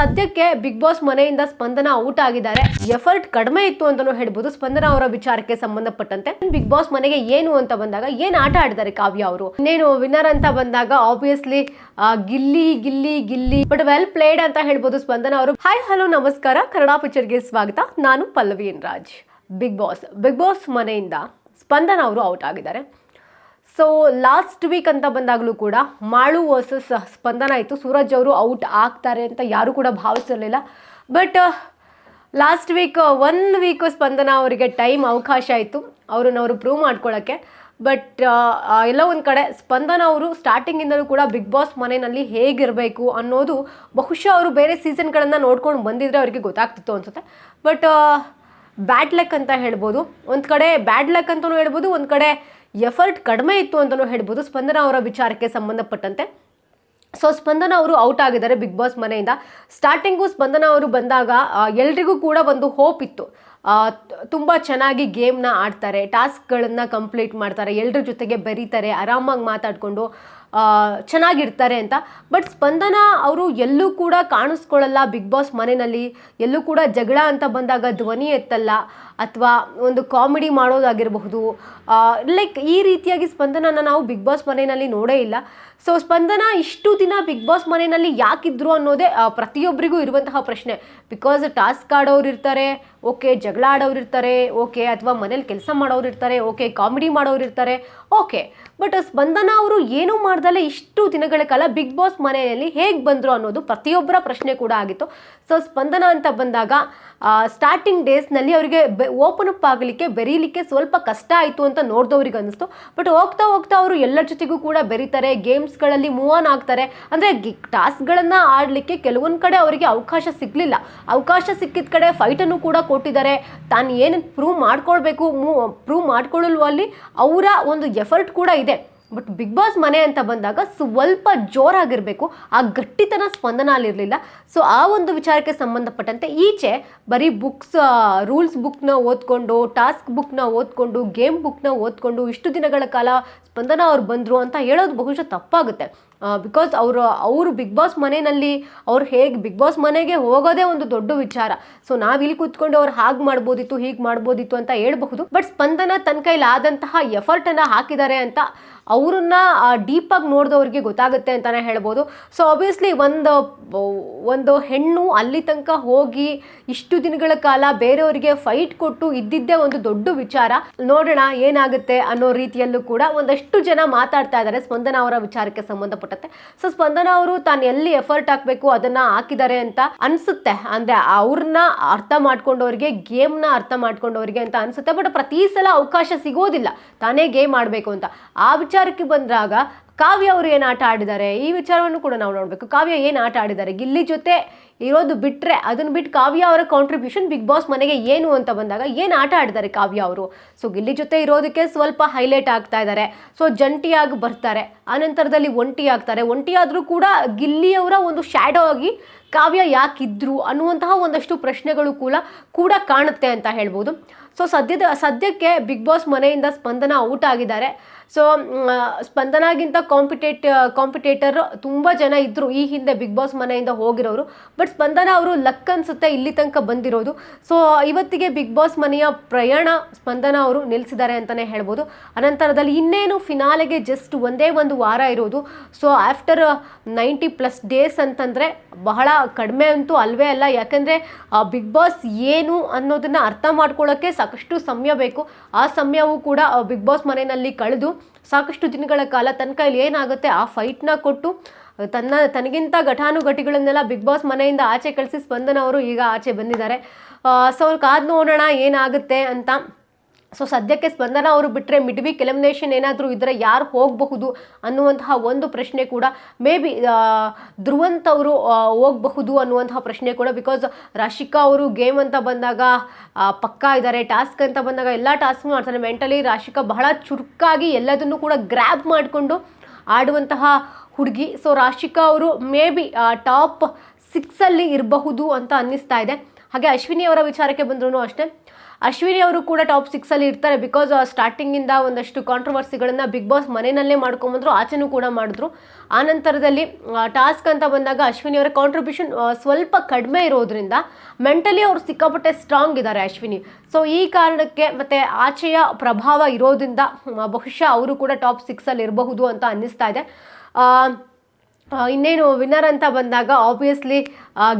ಸದ್ಯಕ್ಕೆ Bigg Boss ಮನೆಯಿಂದ Spandana out ಆಗಿದ್ದಾರೆ. ಎಫರ್ಟ್ ಕಡಿಮೆ ಇತ್ತು ಅಂತಾನೂ ಹೇಳ್ಬೋದು. ಸ್ಪಂದನ ಅವರ ವಿಚಾರಕ್ಕೆ ಸಂಬಂಧಪಟ್ಟಂತೆ ಬಿಗ್ ಬಾಸ್ ಮನೆಗೆ ಏನು ಅಂತ ಬಂದಾಗ ಏನ್ ಆಟ ಆಡಿದ್ದಾರೆ ಕಾವ್ಯ ಅವರು? ಇನ್ನೇನು ವಿನ್ನರ್ ಅಂತ ಬಂದಾಗ obviously Gilli Gilli Gilli but well played ಅಂತ ಹೇಳ್ಬೋದು ಸ್ಪಂದನ ಅವರು. ಹಾಯ್ ಹಲೋ ನಮಸ್ಕಾರ. ಕನ್ನಡ ಪಿಕ್ಚರ್ಗೆ ಸ್ವಾಗತ. ನಾನು Pallavi Raj Bigg Boss Bigg Boss ಮನೆಯಿಂದ ಸ್ಪಂದನ ಅವರು ಔಟ್ ಆಗಿದ್ದಾರೆ. ಸೊ ಲಾಸ್ಟ್ ವೀಕ್ ಅಂತ ಬಂದಾಗಲೂ ಕೂಡ ಮಾಳು ವರ್ಸಸ್ ಸ್ಪಂದನ ಇತ್ತು. ಸೂರಜ್ ಅವರು ಔಟ್ ಆಗ್ತಾರೆ ಅಂತ ಯಾರೂ ಕೂಡ ಭಾವಿಸಿರಲಿಲ್ಲ. ಬಟ್ ಲಾಸ್ಟ್ ವೀಕ್ ಒಂದು ವೀಕ್ ಸ್ಪಂದನ ಅವರಿಗೆ ಟೈಮ್ ಅವಕಾಶ ಇತ್ತು ಅವ್ರನ್ನ ಅವರು ಪ್ರೂವ್ ಮಾಡ್ಕೊಳ್ಳೋಕ್ಕೆ ಬಟ್ ಎಲ್ಲ ಒಂದು ಕಡೆ ಸ್ಪಂದನ ಅವರು ಸ್ಟಾರ್ಟಿಂಗಿಂದಲೂ ಕೂಡ ಬಿಗ್ ಬಾಸ್ ಮನೆಯಲ್ಲಿ ಹೇಗಿರಬೇಕು ಅನ್ನೋದು ಬಹುಶಃ ಅವರು ಬೇರೆ ಸೀಸನ್ಗಳನ್ನು ನೋಡ್ಕೊಂಡು ಬಂದಿದ್ರೆ ಅವರಿಗೆ ಗೊತ್ತಾಗ್ತಿತ್ತು ಅನ್ಸುತ್ತೆ. ಬಟ್ ಬ್ಯಾಡ್ ಲಕ್ ಅಂತ ಹೇಳ್ಬೋದು. ಒಂದು ಕಡೆ ಬ್ಯಾಡ್ ಲಕ್ ಅಂತಲೂ ಹೇಳ್ಬೋದು, ಒಂದು ಕಡೆ ಎಫರ್ಟ್ ಕಡಿಮೆ ಇತ್ತು ಅಂತಲೂ ಹೇಳ್ಬೋದು. ಸ್ಪಂದನ ಅವರ ವಿಚಾರಕ್ಕೆ ಸಂಬಂಧಪಟ್ಟಂತೆ. ಸೊ ಸ್ಪಂದನ ಅವರು ಔಟ್ ಆಗಿದ್ದಾರೆ ಬಿಗ್ ಬಾಸ್ ಮನೆಯಿಂದ. ಸ್ಟಾರ್ಟಿಂಗು ಸ್ಪಂದನ ಅವರು ಬಂದಾಗ ಎಲ್ರಿಗೂ ಕೂಡ ಒಂದು ಹೋಪ್ ಇತ್ತು. ತುಂಬ ಚೆನ್ನಾಗಿ ಗೇಮ್ನ ಆಡ್ತಾರೆ ಟಾಸ್ಕ್ಗಳನ್ನು ಕಂಪ್ಲೀಟ್ ಮಾಡ್ತಾರೆ ಎಲ್ಲರ ಜೊತೆಗೆ ಬೆರೀತಾರೆ, ಆರಾಮಾಗಿ ಮಾತಾಡಿಕೊಂಡು ಚೆನ್ನಾಗಿರ್ತಾರೆ ಅಂತ. ಬಟ್ ಸ್ಪಂದನ ಅವರು ಎಲ್ಲೂ ಕೂಡ ಕಾಣಿಸ್ಕೊಳ್ಳಲ್ಲ ಬಿಗ್ ಬಾಸ್ ಮನೆಯಲ್ಲಿ. ಎಲ್ಲೂ ಕೂಡ ಜಗಳ ಅಂತ ಬಂದಾಗ ಧ್ವನಿ ಎತ್ತಲ್ಲ. ಅಥವಾ ಒಂದು ಕಾಮಿಡಿ ಮಾಡೋದಾಗಿರಬಹುದು. ಲೈಕ್ ಈ ರೀತಿಯಾಗಿ ಸ್ಪಂದನನ ನಾವು ಬಿಗ್ ಬಾಸ್ ಮನೆಯಲ್ಲಿ ನೋಡೇ ಇಲ್ಲ. ಸೊ ಸ್ಪಂದನ ಇಷ್ಟು ದಿನ ಬಿಗ್ ಬಾಸ್ ಮನೆಯಲ್ಲಿ ಯಾಕಿದ್ರು ಅನ್ನೋದೇ ಪ್ರತಿಯೊಬ್ಬರಿಗೂ ಇರುವಂತಹ ಪ್ರಶ್ನೆ. ಬಿಕಾಸ್ ಟಾಸ್ಕ್ ಆಡೋರು ಇರ್ತಾರೆ ಓಕೆ ಜಗಳ ಆಡೋರು ಇರ್ತಾರೆ ಓಕೆ ಅಥವಾ ಮನೇಲಿ ಕೆಲಸ ಮಾಡೋರು ಇರ್ತಾರೆ ಓಕೆ ಕಾಮಿಡಿ ಮಾಡೋರು ಇರ್ತಾರೆ ಓಕೆ ಬಟ್ ಸ್ಪಂದನ ಅವರು ಏನೂ ಮಾಡ್ದಲೇ ಇಷ್ಟು ದಿನಗಳ ಕಾಲ ಬಿಗ್ ಬಾಸ್ ಮನೆಯಲ್ಲಿ ಹೇಗೆ ಬಂದರು ಅನ್ನೋದು ಪ್ರತಿಯೊಬ್ಬರ ಪ್ರಶ್ನೆ ಕೂಡ ಆಗಿತ್ತು. ಸೊ ಸ್ಪಂದನ ಅಂತ ಬಂದಾಗ ಸ್ಟಾರ್ಟಿಂಗ್ ಡೇಸ್ನಲ್ಲಿ ಅವರಿಗೆ ಬೆ ಓಪನ್ ಅಪ್ ಆಗಲಿಕ್ಕೆ, ಬೆರೀಲಿಕ್ಕೆ ಸ್ವಲ್ಪ ಕಷ್ಟ ಆಯಿತು ಅಂತ ನೋಡಿದವ್ರಿಗೆ ಅನ್ನಿಸ್ತು. ಬಟ್ ಹೋಗ್ತಾ ಹೋಗ್ತಾ ಅವರು ಎಲ್ಲರ ಜೊತೆಗೂ ಕೂಡ ಬೆರೀತಾರೆ ಗೇಮ್ಸ್ಗಳಲ್ಲಿ ಮೂವ್ ಆನ್ ಆಗ್ತಾರೆ. ಅಂದರೆ ಟಾಸ್ಕ್ಗಳನ್ನು ಆಡಲಿಕ್ಕೆ ಕೆಲವೊಂದು ಕಡೆ ಅವರಿಗೆ ಅವಕಾಶ ಸಿಗಲಿಲ್ಲ. ಅವಕಾಶ ಸಿಕ್ಕಿದ ಕಡೆ ಫೈಟನ್ನು ಕೂಡ ಕೊಟ್ಟಿದ್ದಾರೆ. ತಾನು ಏನು ಪ್ರೂವ್ ಮಾಡ್ಕೊಳ್ಬೇಕು, ಮೂ ಪ್ರೂವ್ ಮಾಡ್ಕೊಳ್ಳಲು ಅಲ್ಲಿ ಅವರ ಒಂದು ಎಫರ್ಟ್ ಕೂಡ ಇದೆ. ಬಟ್ ಬಿಗ್ ಬಾಸ್ ಮನೆ ಅಂತ ಬಂದಾಗ ಸ್ವಲ್ಪ ಜೋರಾಗಿರಬೇಕು, ಆ ಗಟ್ಟಿತನ ಸ್ಪಂದನ ಅಲ್ಲಿರಲಿಲ್ಲ ಸೊ ಆ ಒಂದು ವಿಚಾರಕ್ಕೆ ಸಂಬಂಧಪಟ್ಟಂತೆ ಈಚೆ ಬರೀ ಬುಕ್ಸ್ ರೂಲ್ಸ್ ಬುಕ್ನ ಓದ್ಕೊಂಡು, ಟಾಸ್ಕ್ ಬುಕ್ನ ಓದ್ಕೊಂಡು, ಗೇಮ್ ಬುಕ್ನ ಓದ್ಕೊಂಡು ಇಷ್ಟು ದಿನಗಳ ಕಾಲ ಸ್ಪಂದನ ಅವ್ರು ಬಂದರು ಅಂತ ಹೇಳೋದು ಬಹುಶಃ ತಪ್ಪಾಗುತ್ತೆ. ಬಿಕಾಸ್ ಅವರು ಅವರು ಬಿಗ್ ಬಾಸ್ ಮನೆಯಲ್ಲಿ, ಅವ್ರು ಹೇಗೆ ಬಿಗ್ ಬಾಸ್ ಮನೆಗೆ ಹೋಗೋದೇ ಒಂದು ದೊಡ್ಡ ವಿಚಾರ. ಸೊ ನಾವು ಇಲ್ಲಿ ಕೂತ್ಕೊಂಡು ಅವ್ರು ಹಾಗೆ ಮಾಡ್ಬೋದಿತ್ತು, ಹೀಗೆ ಮಾಡ್ಬೋದಿತ್ತು ಅಂತ ಹೇಳ್ಬಹುದು. ಬಟ್ ಸ್ಪಂದನ ತನ್ನ ಕೈಲಾದಂತಹ ಎಫರ್ಟನ್ನು ಹಾಕಿದ್ದಾರೆ ಅಂತ ಅವ್ರನ್ನ ಡೀಪಾಗಿ ನೋಡಿದವ್ರಿಗೆ ಗೊತ್ತಾಗುತ್ತೆ ಅಂತಲೇ ಹೇಳ್ಬೋದು. ಸೊ ಆಬ್ವಿಯಸ್ಲಿ ಒಂದು ಒಂದು ಹೆಣ್ಣು ಅಲ್ಲಿ ತನಕ ಹೋಗಿ ಇಷ್ಟು ದಿನಗಳ ಕಾಲ ಬೇರೆಯವರಿಗೆ ಫೈಟ್ ಕೊಟ್ಟು ಇದ್ದಿದ್ದೇ ಒಂದು ದೊಡ್ಡ ವಿಚಾರ. ನೋಡೋಣ ಏನಾಗುತ್ತೆ ಅನ್ನೋ ರೀತಿಯಲ್ಲೂ ಕೂಡ ಒಂದಷ್ಟು ಜನ ಮಾತಾಡ್ತಾ ಇದ್ದಾರೆ ಸ್ಪಂದನ ಅವರ ವಿಚಾರಕ್ಕೆ ಸಂಬಂಧಪಟ್ಟಂತೆ. ಸೊ ಸ್ಪಂದನ ಅವರು ತಾನು ಎಲ್ಲಿ ಎಫರ್ಟ್ ಹಾಕಬೇಕು, ಅದನ್ನ ಹಾಕಿದ್ದಾರೆ ಅಂತ ಅನ್ಸುತ್ತೆ. ಅಂದ್ರೆ ಅವ್ರನ್ನ ಅರ್ಥ ಮಾಡ್ಕೊಂಡವ್ರಿಗೆ ಗೇಮ್ನ ಅರ್ಥ ಮಾಡ್ಕೊಂಡವ್ರಿಗೆ ಅಂತ ಅನ್ಸುತ್ತೆ. ಬಟ್ ಪ್ರತಿ ಸಲ ಅವಕಾಶ ಸಿಗೋದಿಲ್ಲ. ತಾನೇ ಗೇಮ್ ಆಡಬೇಕು ಅಂತ. ಆ ವಿಚಾರಕ್ಕೆ ಬಂದಾಗ ಕಾವ್ಯ ಅವರು ಏನು ಆಟ ಆಡಿದ್ದಾರೆ? ಈ ವಿಚಾರವನ್ನು ಕೂಡ ನಾವು ನೋಡಬೇಕು. ಕಾವ್ಯ ಏನು ಆಟ ಆಡಿದ್ದಾರೆ? ಗಿಲ್ಲಿ ಜೊತೆ ಇರೋದು ಬಿಟ್ಟರೆ ಅದನ್ನು ಬಿಟ್ಟು ಕಾವ್ಯ ಅವರ ಕಾಂಟ್ರಿಬ್ಯೂಷನ್ ಬಿಗ್ ಬಾಸ್ ಮನೆಗೆ ಏನು ಅಂತ ಬಂದಾಗ ಏನು ಆಟ ಆಡಿದ್ದಾರೆ ಕಾವ್ಯ ಅವರು? ಸೊ ಗಿಲ್ಲಿ ಜೊತೆ ಇರೋದಕ್ಕೆ ಸ್ವಲ್ಪ ಹೈಲೈಟ್ ಆಗ್ತಾ ಇದ್ದಾರೆ. ಸೊ ಜಂಟಿಯಾಗಿ ಬರ್ತಾರೆ. ಆನಂತರದಲ್ಲಿ ಒಂಟಿ ಆಗ್ತಾರೆ. ಒಂಟಿ ಆದರೂ ಕೂಡ ಗಿಲ್ಲಿಯವರ ಒಂದು ಶ್ಯಾಡೋ ಆಗಿ ಕಾವ್ಯ ಯಾಕಿದ್ರು ಅನ್ನುವಂತಹ ಒಂದಷ್ಟು ಪ್ರಶ್ನೆಗಳು ಕೂಡ ಕೂಡ ಕಾಣುತ್ತೆ ಅಂತ ಹೇಳ್ಬೋದು. ಸೊ ಸದ್ಯದ, ಸದ್ಯಕ್ಕೆ ಬಿಗ್ ಬಾಸ್ ಮನೆಯಿಂದ ಸ್ಪಂದನ ಔಟ್ ಆಗಿದ್ದಾರೆ. ಸೊ ಸ್ಪಂದನಾಗಿಂತ ಕಾಂಪಿಟೇಟ್ ಕಾಂಪಿಟೇಟರ್ ತುಂಬ ಜನ ಇದ್ದರು ಈ ಹಿಂದೆ ಬಿಗ್ ಬಾಸ್ ಮನೆಯಿಂದ ಹೋಗಿರೋರು. ಬಟ್ ಸ್ಪಂದನ ಅವರು ಲಕ್ ಅನ್ಸುತ್ತೆ ಇಲ್ಲಿ ತನಕ ಬಂದಿರೋದು. ಸೊ ಇವತ್ತಿಗೆ ಬಿಗ್ ಬಾಸ್ ಮನೆಯ ಪ್ರಯಾಣ ಸ್ಪಂದನ ಅವರು ನಿಲ್ಲಿಸಿದ್ದಾರೆ ಅಂತಲೇ ಹೇಳ್ಬೋದು. ಅನಂತರದಲ್ಲಿ ಇನ್ನೇನು ಫಿನಾಲೆಗೆ ಜಸ್ಟ್ ಒಂದೇ ಒಂದು ವಾರ ಇರೋದು. So after ninety plus days ಅಂತಂದರೆ ಬಹಳ ಕಡಿಮೆ ಅಂತೂ ಅಲ್ವೇ ಅಲ್ಲ. ಯಾಕಂದರೆ ಬಿಗ್ ಬಾಸ್ ಏನು ಅನ್ನೋದನ್ನು ಅರ್ಥ ಮಾಡ್ಕೊಳ್ಳೋಕ್ಕೆ ಸಾಕಷ್ಟು ಸಮಯ ಬೇಕು. ಆ ಸಮಯವೂ ಕೂಡ ಬಿಗ್ ಬಾಸ್ ಮನೆಯಲ್ಲಿ ಕಳೆದು ಸಾಕಷ್ಟು ದಿನಗಳ ಕಾಲ ತನ್ನ ಕೈಲಿ ಏನಾಗುತ್ತೆ? ಆ ಫೈಟ್ನ ಕೊಟ್ಟು ತನ್ನ, ತನಗಿಂತ ಘಟಾನುಘಟಿಗಳನ್ನೆಲ್ಲ ಬಿಗ್ ಬಾಸ್ ಮನೆಯಿಂದ ಆಚೆ ಕಳಿಸಿ ಸ್ಪಂದನ ಅವರು ಈಗ ಆಚೆ ಬಂದಿದ್ದಾರೆ. ಸೊ ಕಾದು ನೋಡೋಣ ಏನಾಗುತ್ತೆ ಅಂತ ಸೊ ಸದ್ಯಕ್ಕೆ ಸ್ಪಂದನ ಅವರು ಬಿಟ್ಟರೆ ಮಿಡ್ ವೀಕ್ ಎಲಿಮಿನೇಷನ್ ಏನಾದರೂ ಇದ್ದರೆ ಯಾರು ಹೋಗಬಹುದು ಅನ್ನುವಂತಹ ಒಂದು ಪ್ರಶ್ನೆ ಕೂಡ ಮೇ ಬಿ ಧ್ರುವಂತ್ ಅವರು ಹೋಗಬಹುದು ಅನ್ನುವಂತಹ ಪ್ರಶ್ನೆ ಕೂಡ ಬಿಕಾಸ್ ರಾಶಿಕಾ ಅವರು ಗೇಮ್ ಅಂತ ಬಂದಾಗ ಪಕ್ಕಾ ಇದ್ದಾರೆ ಟಾಸ್ಕ್ ಅಂತ ಬಂದಾಗ ಎಲ್ಲ ಟಾಸ್ಕ್ ಮಾಡ್ತಾರೆ. ಮೆಂಟಲಿ ರಾಶಿಕಾ ಬಹಳ ಚುರುಕಾಗಿ ಎಲ್ಲದನ್ನು ಕೂಡ ಗ್ರ್ಯಾಬ್ ಮಾಡಿಕೊಂಡು ಆಡುವಂತಹ ಹುಡುಗಿ. ಸೊ ರಾಶಿಕಾ ಅವರು ಮೇ ಬಿ ಟಾಪ್ ಸಿಕ್ಸಲ್ಲಿ ಇರಬಹುದು ಅಂತ ಅನ್ನಿಸ್ತಾ ಇದೆ. ಹಾಗೆ ಅಶ್ವಿನಿ ಅವರ ವಿಚಾರಕ್ಕೆ ಬಂದ್ರೂ ಅಷ್ಟೇ. ಅಶ್ವಿನಿ ಅವರು ಕೂಡ ಟಾಪ್ ಸಿಕ್ಸ್ ಅಲ್ಲಿ ಇರ್ತಾರೆ ಬಿಕಾಸ್ ಸ್ಟಾರ್ಟಿಂಗ್ ಇಂದ ಒಂದಷ್ಟು ಕಾಂಟ್ರವರ್ಸಿಗಳನ್ನ ಬಿಗ್ ಬಾಸ್ ಮನೆಯಲ್ಲೇ ಮಾಡ್ಕೊಂಬಂದ್ರು, ಆಚೆನೂ ಕೂಡ ಮಾಡಿದ್ರು. ಆ ನಂತರದಲ್ಲಿ ಟಾಸ್ಕ್ ಅಂತ ಬಂದಾಗ ಅಶ್ವಿನಿ ಅವರ ಕಾಂಟ್ರಿಬ್ಯೂಷನ್ ಸ್ವಲ್ಪ ಕಡಿಮೆ ಇರೋದ್ರಿಂದ ಮೆಂಟಲಿ ಅವರು ಸಿಕ್ಕಾಪಟ್ಟೆ ಸ್ಟ್ರಾಂಗ್ ಇದ್ದಾರೆ ಅಶ್ವಿನಿ. ಸೊ ಈ ಕಾರಣಕ್ಕೆ ಮತ್ತೆ ಆಚೆಯ ಪ್ರಭಾವ ಇರೋದ್ರಿಂದ ಬಹುಶಃ ಅವರು ಕೂಡ ಟಾಪ್ ಸಿಕ್ಸ್ ಅಲ್ಲಿ ಇರಬಹುದು ಅಂತ ಅನ್ನಿಸ್ತಾ ಇದೆ. ಇನ್ನೇನು ವಿನ್ನರ್ ಅಂತ ಬಂದಾಗ ಆಬ್ವಿಯಸ್ಲಿ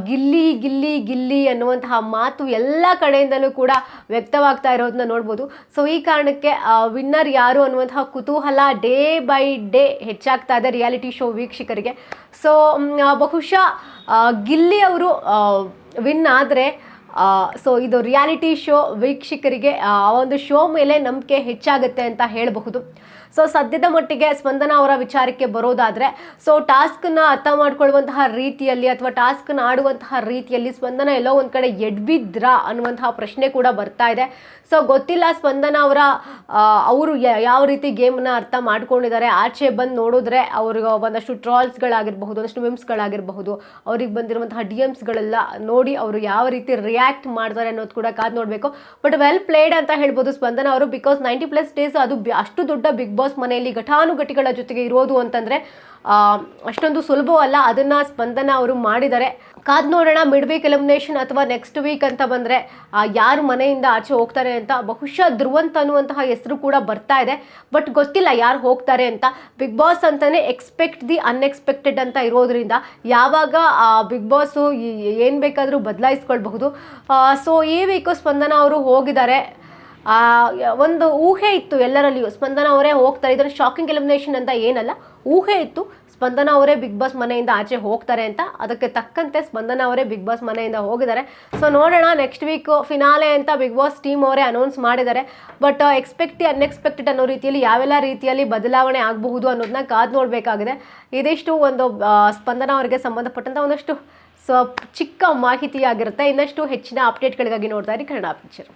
ಗಿಲ್ಲಿ ಗಿಲ್ಲಿ ಗಿಲ್ಲಿ ಅನ್ನುವಂತಹ ಮಾತು ಎಲ್ಲ ಕಡೆಯಿಂದಲೂ ಕೂಡ ವ್ಯಕ್ತವಾಗ್ತಾ ಇರೋದನ್ನ ನೋಡ್ಬೋದು. ಸೊ ಈ ಕಾರಣಕ್ಕೆ ವಿನ್ನರ್ ಯಾರು ಅನ್ನುವಂತಹ ಕುತೂಹಲ ಡೇ ಬೈ ಡೇ ಹೆಚ್ಚಾಗ್ತಾ ಇದೆ ರಿಯಾಲಿಟಿ ಶೋ ವೀಕ್ಷಕರಿಗೆ. ಸೊ ಬಹುಶಃ ಗಿಲ್ಲಿ ಅವರು ವಿನ್ ಆದರೆ ಸೊ ಇದು ರಿಯಾಲಿಟಿ ಶೋ ವೀಕ್ಷಕರಿಗೆ, ಆ ಒಂದು ಶೋ ಮೇಲೆ ನಂಬಿಕೆ ಹೆಚ್ಚಾಗುತ್ತೆ ಅಂತ ಹೇಳಬಹುದು. ಸೊ ಸದ್ಯದ ಮಟ್ಟಿಗೆ ಸ್ಪಂದನ ಅವರ ವಿಚಾರಕ್ಕೆ ಬರೋದಾದ್ರೆ ಸೊ ಟಾಸ್ಕ್ನ ಅರ್ಥ ಮಾಡ್ಕೊಳ್ಳುವಂತಹ ರೀತಿಯಲ್ಲಿ ಅಥವಾ ಟಾಸ್ಕ್ನ ಆಡುವಂತಹ ರೀತಿಯಲ್ಲಿ ಸ್ಪಂದನ ಎಲ್ಲೋ ಒಂದು ಕಡೆ ಎಡ್ಬಿದ್ರಾ ಅನ್ನುವಂತಹ ಪ್ರಶ್ನೆ ಕೂಡ ಬರ್ತಾ ಇದೆ. ಸೊ ಗೊತ್ತಿಲ್ಲ ಸ್ಪಂದನ ಅವರ ಅವರು ಯಾವ ರೀತಿ ಗೇಮ್ನ ಅರ್ಥ ಮಾಡ್ಕೊಂಡಿದ್ದಾರೆ. ಆಚೆ ಬಂದು ನೋಡಿದ್ರೆ ಅವ್ರಿಗೆ ಒಂದಷ್ಟು ಟ್ರಾಲ್ಸ್ಗಳಾಗಿರಬಹುದು ಒಂದಷ್ಟು ಮಿಮ್ಸ್ಗಳಾಗಿರಬಹುದು ಅವ್ರಿಗೆ ಬಂದಿರುವಂತಹ ಡಿ ಎಮ್ಸ್ಗಳೆಲ್ಲ ನೋಡಿ ಅವರು ಯಾವ ರೀತಿ ರಿಯಾಕ್ಟ್ ಮಾಡ್ತಾರೆ ಅನ್ನೋದು ಕೂಡ ಕಾದು ನೋಡಬೇಕು. ಬಟ್ ವೆಲ್ ಪ್ಲೇಡ್ ಅಂತ ಹೇಳ್ಬೋದು ಸ್ಪಂದನ ಅವರು ಬಿಕಾಸ್ ನೈಂಟಿ ಪ್ಲಸ್ ಡೇಸ್ ಅದು ಅಷ್ಟು ದೊಡ್ಡ ಬಿಗ್ ಬಾಸ್ ಮನೆಯಲ್ಲಿ ಘಟಾನುಘಟಿಗಳ ಜೊತೆಗೆ ಇರೋದು ಅಂತಂದ್ರೆ ಅಷ್ಟೊಂದು ಸುಲಭವಲ್ಲ ಅದನ್ನ ಸ್ಪಂದನ ಅವರು ಮಾಡಿದ್ದಾರೆ. ಕಾದ್ ನೋಡೋಣ ಮಿಡ್ ವೀಕ್ ಎಲಿಮಿನೇಷನ್ ಅಥವಾ ನೆಕ್ಸ್ಟ್ ವೀಕ್ ಅಂತ ಬಂದ್ರೆ ಯಾರು ಮನೆಯಿಂದ ಆಚೆ ಹೋಗ್ತಾರೆ ಅಂತ ಬಹುಶಃ ಧ್ರುವಂತ್ ಅನ್ನುವಂತಹ ಹೆಸರು ಕೂಡ ಬರ್ತಾ ಇದೆ. ಬಟ್ ಗೊತ್ತಿಲ್ಲ ಯಾರು ಹೋಗ್ತಾರೆ ಅಂತ. ಬಿಗ್ ಬಾಸ್ ಅಂತಲೇ ಎಕ್ಸ್ಪೆಕ್ಟ್ ದಿ ಅನ್ಎಕ್ಸ್ಪೆಕ್ಟೆಡ್ ಅಂತ ಇರೋದ್ರಿಂದ ಯಾವಾಗ ಬಿಗ್ ಬಾಸು ಏನು ಬೇಕಾದರೂ ಬದಲಾಯಿಸ್ಕೊಳ್ಬಹುದು. ಸೊ ಈ ವೀಕು ಸ್ಪಂದನ ಅವರು ಹೋಗಿದ್ದಾರೆ. ಆ, ಒಂದು ಊಹೆ ಇತ್ತು ಎಲ್ಲರಲ್ಲಿಯೂ. ಸ್ಪಂದನ ಅವರೇ ಹೋಗ್ತಾರೆ. ಇದನ್ನು ಶಾಕಿಂಗ್ ಎಲಿಮಿನೇಷನ್ ಅಂತ ಏನಲ್ಲ. ಊಹೆ ಇತ್ತು. ಸ್ಪಂದನ ಅವರೇ ಬಿಗ್ ಬಾಸ್ ಮನೆಯಿಂದ ಆಚೆ ಹೋಗ್ತಾರೆ ಅಂತ. ಅದಕ್ಕೆ ತಕ್ಕಂತೆ ಸ್ಪಂದನ ಅವರೇ ಬಿಗ್ ಬಾಸ್ ಮನೆಯಿಂದ ಹೋಗಿದ್ದಾರೆ. ಸೊ ನೋಡೋಣ ನೆಕ್ಸ್ಟ್ ವೀಕ್ ಫಿನಾಲೆ ಅಂತ ಬಿಗ್ ಬಾಸ್ ಟೀಮ್ ಅವರೇ ಅನೌನ್ಸ್ ಮಾಡಿದ್ದಾರೆ. ಬಟ್ ಎಕ್ಸ್ಪೆಕ್ಟ್ ಅನ್ಎಕ್ಸ್ಪೆಕ್ಟೆಡ್ ಅನ್ನೋ ರೀತಿಯಲ್ಲಿ ಯಾವೆಲ್ಲ ರೀತಿಯಲ್ಲಿ ಬದಲಾವಣೆ ಆಗಬಹುದು ಅನ್ನೋದನ್ನ ಕಾದು ನೋಡಬೇಕಾಗಿದೆ. ಇದಿಷ್ಟು ಒಂದು ಆ, ಸ್ಪಂದನ ಅವರಿಗೆ ಸಂಬಂಧಪಟ್ಟಂಥ ಒಂದಷ್ಟು ಸೊ ಚಿಕ್ಕ ಮಾಹಿತಿಯಾಗಿರುತ್ತೆ. ಇನ್ನಷ್ಟು ಹೆಚ್ಚಿನ ಅಪ್ಡೇಟ್ಗಳಿಗಾಗಿ ನೋಡ್ತಾ ಇರಿ ಕನ್ನಡ ಪಿಕ್ಚರ್